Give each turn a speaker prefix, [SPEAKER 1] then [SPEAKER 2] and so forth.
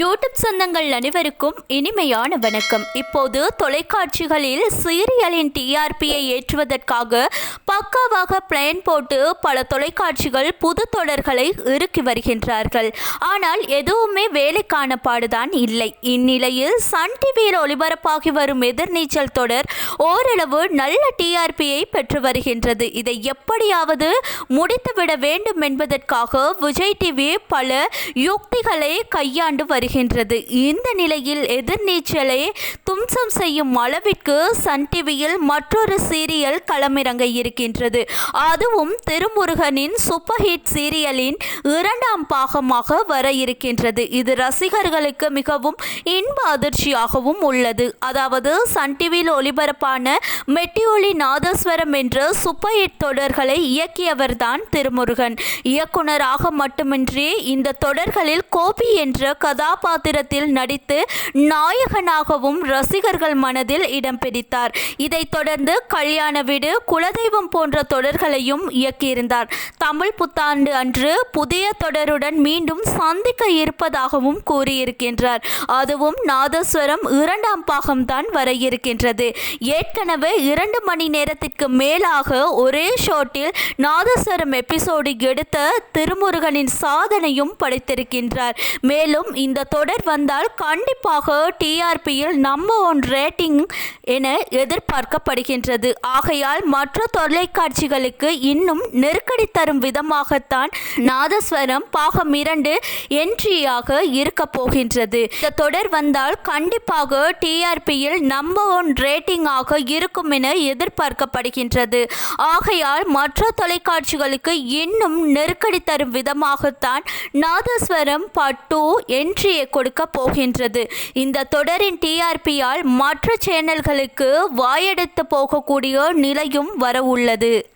[SPEAKER 1] YouTube சொந்தங்கள் அனைவருக்கும் இனிமையான வணக்கம். இப்போது தொலைக்காட்சிகளில் சீரியலின் டிஆர்பியை ஏற்றுவதற்காக பக்காவாக பிளான் போட்டு பல தொலைக்காட்சிகள் புது தொடர்களை இறுக்கி வருகின்றார்கள். ஆனால் எதுவுமே வேலைக்கான பாடுதான் இல்லை. இந்நிலையில் சன் டிவியில் ஒளிபரப்பாகி வரும் எதிர்நீச்சல் தொடர் ஓரளவு நல்ல டிஆர்பியை பெற்று வருகின்றது. இதை எப்படியாவது முடித்துவிட வேண்டும் என்பதற்காக விஜய் டிவி பல யுக்திகளை கையாண்டு வருகின்றது. இந்த நிலையில் எதிர்நீச்சலை தும்சம் செய்யும் அளவிற்கு சன் டிவியில் மற்றொரு சீரியல் களமிறங்க இருக்கின்றது. அதுவும் திருமுருகனின் சூப்பர் ஹிட் சீரியலின் இரண்டாம் பாகமாக வர இருக்கின்றது. இது ரசிகர்களுக்கு மிகவும் இன்ப அதிர்ச்சியாகவும் உள்ளது. அதாவது சன் டிவியில் ஒளிபரப்பான மெட்டியொலி நாதஸ்வரம் என்ற சூப்பர் ஹிட் தொடர்களை இயக்கியவர்தான் திருமுருகன். இயக்குனராக மட்டுமின்றி இந்த தொடர்களில் கோபி என்ற கதாபாத்திரத்தில் நடித்து நாயகனாகவும் ரசிகர்கள் மனதில் இடம் பிடித்தார். இதைத் தொடர்ந்து கல்யாண வீடு குலதெய்வம் போன்ற தொடர்களையும் இயக்கியிருந்தார். தமிழ் புத்தாண்டு அன்று புதிய தொடருடன் மீண்டும் சந்திக்க இருப்பதாகவும் கூறியிருக்கின்றார். அதுவும் நாதஸ்வரம் இரண்டாம் பாகம்தான் வர இருக்கின்றது. ஏற்கனவே இரண்டு மணி நேரத்திற்கு மேலாக ஒரே ஷோட்டில் நாதஸ்வரம் எபிசோடு எடுத்த திருமுருகனின் சாதனையும் படைத்திருக்கின்றார். மேலும் இந்த தொடர் வந்தால் கண்டிப்பாக டிஆர்பியில் நம்பர் ஒன் ரேட்டிங் என எதிர்பார்க்கப்படுகின்றது. ஆகையால் மற்ற தொலைக்காட்சிகளுக்கு இன்னும் நெருக்கடி தரும் விதமாகத்தான் நாதஸ்வரம் பாகம் இரண்டு என்ட்ரியாக இருக்க போகின்றது. இந்த தொடர் வந்தால் கண்டிப்பாக டிஆர்பியில் நம்பர் ஒன் ரேட்டிங்காக இருக்கும் என எதிர்பார்க்கப்படுகின்றது. ஆகையால் மற்ற தொலைக்காட்சிகளுக்கு இன்னும் நெருக்கடி தரும் விதமாகத்தான் நாதஸ்வரம் பார்ட் டூ என்ட்ரியை கொடுக்க போகின்றது. இந்த தொடரின் டிஆர்பியால் மற்ற சேனல்களுக்கு வாயெடுத்து போகக்கூடிய நிலையும் வரவுள்ளது உள்ளது.